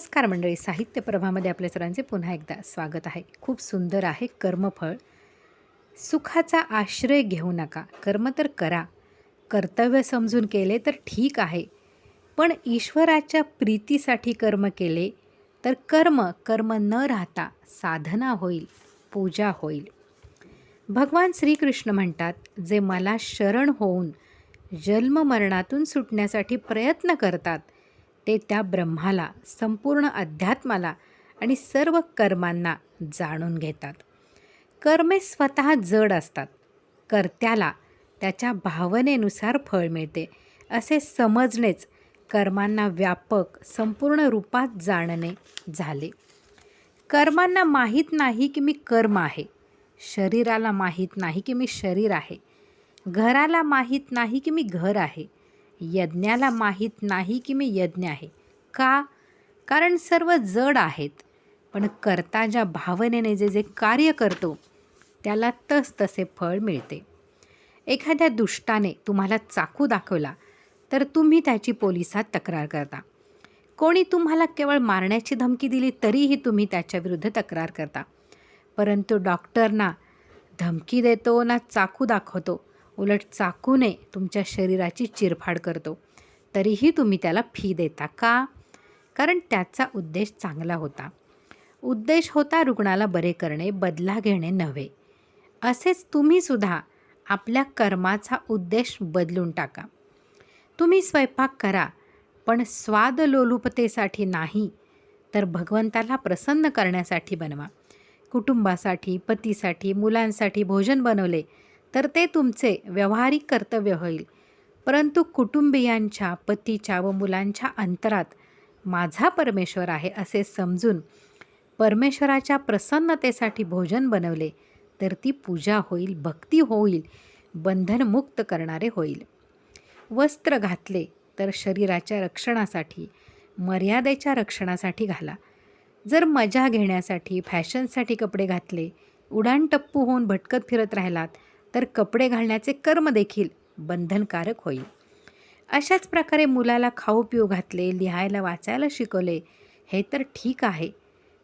नमस्कार मंडळी. साहित्य प्रभामध्ये आपल्या सर्वांचे पुन्हा एकदा स्वागत आहे. खूप सुंदर आहे कर्मफळ. सुखाचा आश्रय घेऊ नका. कर्म तर करा. कर्तव्य समजून केले तर ठीक आहे. पण ईश्वराच्या प्रीतीसाठी कर्म केले तर कर्म कर्म न राहता साधना होईल पूजा होईल. भगवान श्रीकृष्ण म्हणतात जे मला शरण होऊन जन्ममरणातून सुटण्यासाठी प्रयत्न करतात ते त्या ब्रह्माला संपूर्ण अध्यात्माला आणि सर्व कर्मांना जाणून घेतात. कर्मे स्वतः जड असतात. कर्त्याला त्याच्या भावनेनुसार फळ मिळते. असे समजणेच कर्मांना व्यापक संपूर्ण रूपात जाणणे झाले. कर्मांना माहीत नाही की मी कर्म आहे. शरीराला माहीत नाही की मी शरीर आहे. घराला माहीत नाही की मी घर आहे. यज्ञाला माहीत नाही की मी यज्ञ आहे. का? कारण सर्व जड आहेत. पण करता ज्या भावनेने जे जे कार्य करतो त्याला तस तसे फळ मिळते. एखाद्या दुष्टाने तुम्हाला चाकू दाखवला तर तुम्ही त्याची पोलिसात तक्रार करता. कोणी तुम्हाला केवळ मारण्याची धमकी दिली तरीही तुम्ही त्याच्याविरुद्ध तक्रार करता. परंतु डॉक्टरना धमकी देतो ना चाकू दाखवतो उलट चाकूने तुमच्या शरीराची चिरफाड करतो. तरीही तुम्ही त्याला फी देता का? कारण त्याचा उद्देश चांगला होता. उद्देश होता रुग्णाला बरे करणे बदला घेणे नव्हे. असेच तुम्हीसुद्धा आपल्या कर्माचा उद्देश बदलून टाका. तुम्ही स्वयंपाक करा पण स्वाद लोलुपतेसाठी नाही तर भगवंताला प्रसन्न करण्यासाठी बनवा. कुटुंबासाठी पतीसाठी मुलांसाठी भोजन बनवले तर ते तुमचे व्यावहारिक कर्तव्य होईल. परंतु कुटुंबियांच्या पतीच्या व मुलांच्या अंतरात माझा परमेश्वर आहे असे समजून परमेश्वराच्या प्रसन्नतेसाठी भोजन बनवले तर ती पूजा होईल भक्ती होईल बंधनमुक्त करणारे होईल. वस्त्र घातले तर शरीराच्या रक्षणासाठी मर्यादेच्या रक्षणासाठी घाला. जर मजा घेण्यासाठी फॅशनसाठी कपडे घातले उडाणटप्पू होऊन भटकत फिरत राहिलात तर कपडे घालण्याचे कर्म देखील बंधनकारक होईल. अशाच प्रकारे मुलाला खाऊ पिऊ घातले लिहायला वाचायला शिकवले हे तर ठीक आहे.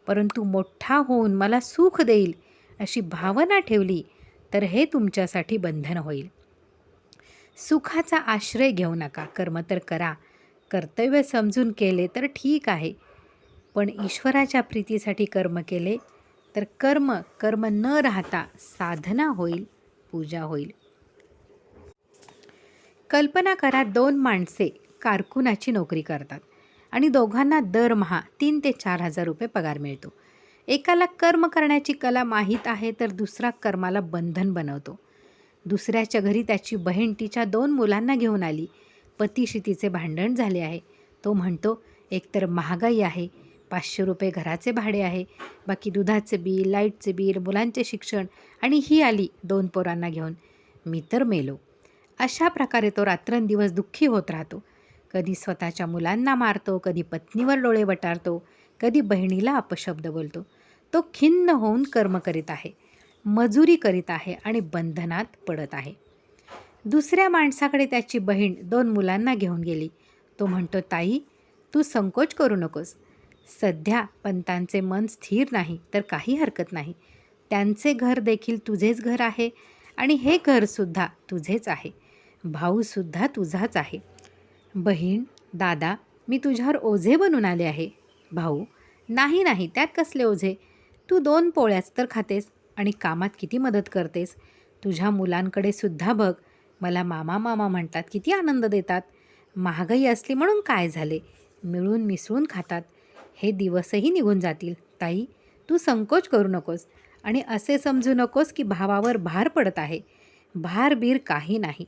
परंतु मोठा होऊन मला सुख देईल अशी भावना ठेवली तर हे तुमच्यासाठी बंधन होईल. सुखाचा आश्रय घेऊ नका. कर्म तर करा. कर्तव्य समजून केले तर ठीक आहे. पण ईश्वराच्या प्रीतीसाठी कर्म केले तर कर्म कर्म न राहता साधना होईल. पूजा होईल. कल्पना करा दोन माणसे कारकुनाची नोकरी करतात आणि दोघांना दरमहा तीन ते चार हजार रुपये पगार मिळतो. एकाला कर्म करण्याची कला माहीत आहे तर दुसरा कर्माला बंधन बनवतो. दुसऱ्याच्या घरी त्याची बहीण तिच्या दोन मुलांना घेऊन आली. पतीशी तिचे भांडण झाले आहे. तो म्हणतो एकतर महागाई आहे पाचशे रुपये घराचे भाडे आहे. बाकी दुधाचे बिल लाईटचे बिल मुलांचे शिक्षण आणि ही आली दोन पोरांना घेऊन. मी तर मेलो. अशा प्रकारे तो रात्रंदिवस दुःखी होत राहतो. कधी स्वतःच्या मुलांना मारतो कधी पत्नीवर डोळे वटारतो कधी बहिणीला अपशब्द बोलतो. तो खिन्न होऊन कर्म करीत आहे मजुरी करीत आहे आणि बंधनात पडत आहे. दुसऱ्या माणसाकडे त्याची बहीण दोन मुलांना घेऊन गेली. तो म्हणतो ताई तू संकोच करू नकोस. सध्या पंतांचे मन स्थिर नाही तर काही हरकत नाही. त्यांचे घर देखील तुझेच घर आहे आणि हे घरसुद्धा तुझेच आहे. भाऊसुद्धा तुझाच आहे. बहीण दादा मी तुझ्यावर ओझे बनून आले आहे. भाऊ नाही नाही त्यात कसले ओझे? तू दोन पोळ्याच तर खातेस आणि कामात किती मदत करतेस. तुझ्या मुलांकडे सुद्धा बघ. मला मामा मामा म्हणतात किती आनंद देतात. महागाई असली म्हणून काय झाले? मिळून मिसळून खातात. हे दिवसही निघून जातील. ताई तू संकोच करू नकोस आणि असे समजू नकोस की भावावर भार पडत आहे. भार बीर काही नाही.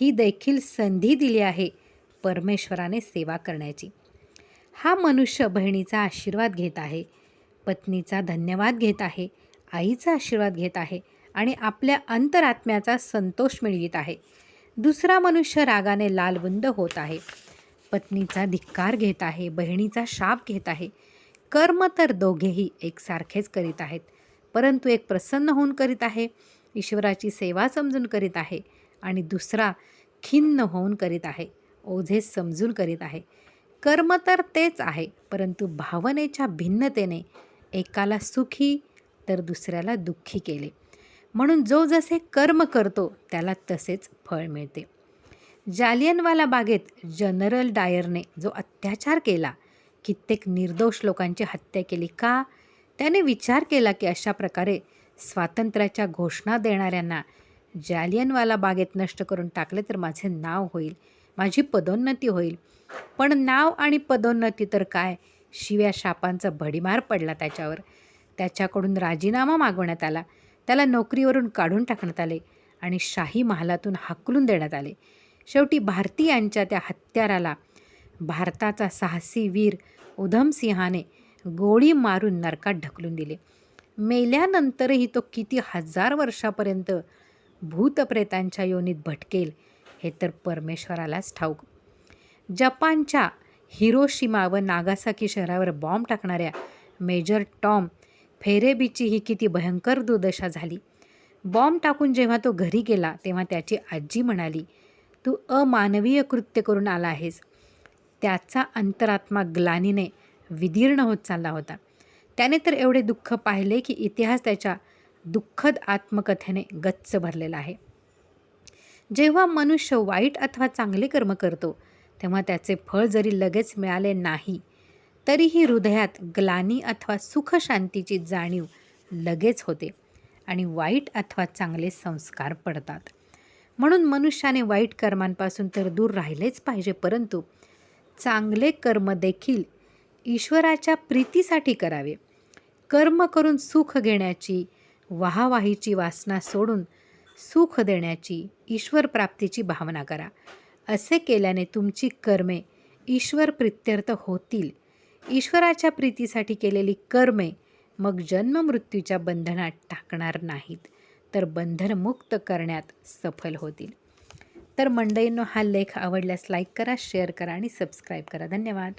ही देखील संधी दिली आहे परमेश्वराने सेवा करण्याची. हा मनुष्य बहिणीचा आशीर्वाद घेत आहे. पत्नीचा धन्यवाद घेत आहे. आईचा आशीर्वाद घेत आहे आणि आपल्या अंतरात्म्याचा संतोष मिळवित आहे. दुसरा मनुष्य रागाने लालबुंद होत आहे. पत्नीचा धिक्कार घेत आहे बहिणीचा शाप घेत आहे. कर्म तर दोघेही एकसारखेच करीत आहेत. परंतु एक प्रसन्न होऊन करीत आहे ईश्वराची सेवा समजून करीत आहे आणि दुसरा खिन्न होऊन करीत आहे ओझे समजून करीत आहे. कर्म तर तेच आहे परंतु भावनेच्या भिन्नतेने एकाला सुखी तर दुसऱ्याला दुःखी केले. म्हणून जो जसे कर्म करतो त्याला तसेच फळ मिळते. जालियनवाला बागेत जनरल डायरने जो अत्याचार केला कित्येक निर्दोष लोकांची हत्या केली का? त्याने विचार केला की अशा प्रकारे स्वातंत्र्याच्या घोषणा देणाऱ्यांना जालियनवाला बागेत नष्ट करून टाकले तर माझे नाव होईल माझी पदोन्नती होईल. पण नाव आणि पदोन्नती तर काय? शिव्या शापांचा भडीमार पडला त्याच्यावर. त्याच्याकडून राजीनामा मागवण्यात आला. त्याला नोकरीवरून काढून टाकण्यात आले आणि शाही महालातून हाकलून देण्यात आले. शेवटी भारतीयांच्या त्या हत्याराला भारताचा साहसी वीर उधमसिंहाने गोळी मारून नरकात ढकलून दिले. मेल्यानंतरही तो किती हजार वर्षापर्यंत भूतप्रेतांच्या योनीत भटकेल हे तर परमेश्वरालाच ठाऊक. जपानच्या हिरोशिमा व नागासाकी शहरावर बॉम्ब टाकणाऱ्या मेजर टॉम फेरेबीची ही किती भयंकर दुर्दशा झाली. बॉम्ब टाकून जेव्हा तो घरी गेला तेव्हा त्याची आजी म्हणाली तू अमानवीय कृत्य करून आला आहेस. त्याचा अंतरात्मा ग्लानीने विदीर्ण होत चालला होता. त्याने तर एवढे दुःख पाहिले की इतिहास त्याच्या दुःखद आत्मकथेने गच्च भरलेला आहे. जेव्हा मनुष्य वाईट अथवा चांगले कर्म करतो तेव्हा त्याचे फळ जरी लगेच मिळाले नाही तरीही हृदयात ग्लानी अथवा सुखशांतीची जाणीव लगेच होते आणि वाईट अथवा चांगले संस्कार पडतात. म्हणून मनुष्याने वाईट कर्मांपासून तर दूर राहिलेच पाहिजे परंतु चांगले कर्म देखील ईश्वराच्या प्रीतीसाठी करावे. कर्म करून सुख घेण्याची वाहावाहीची वासना सोडून सुख देण्याची ईश्वर प्राप्तीची भावना करा. असे केल्याने तुमची कर्मे ईश्वर प्रित्यर्थ होतील. ईश्वराच्या प्रीतीसाठी केलेली कर्मे मग जन्ममृत्यूच्या बंधनात टाकणार नाहीत. तर बंधनमुक्त करण्यात सफल होतील. तर मंडळींनो हा लेख आवडल्यास लाईक करा शेअर करा आणि सबस्क्राईब करा. धन्यवाद.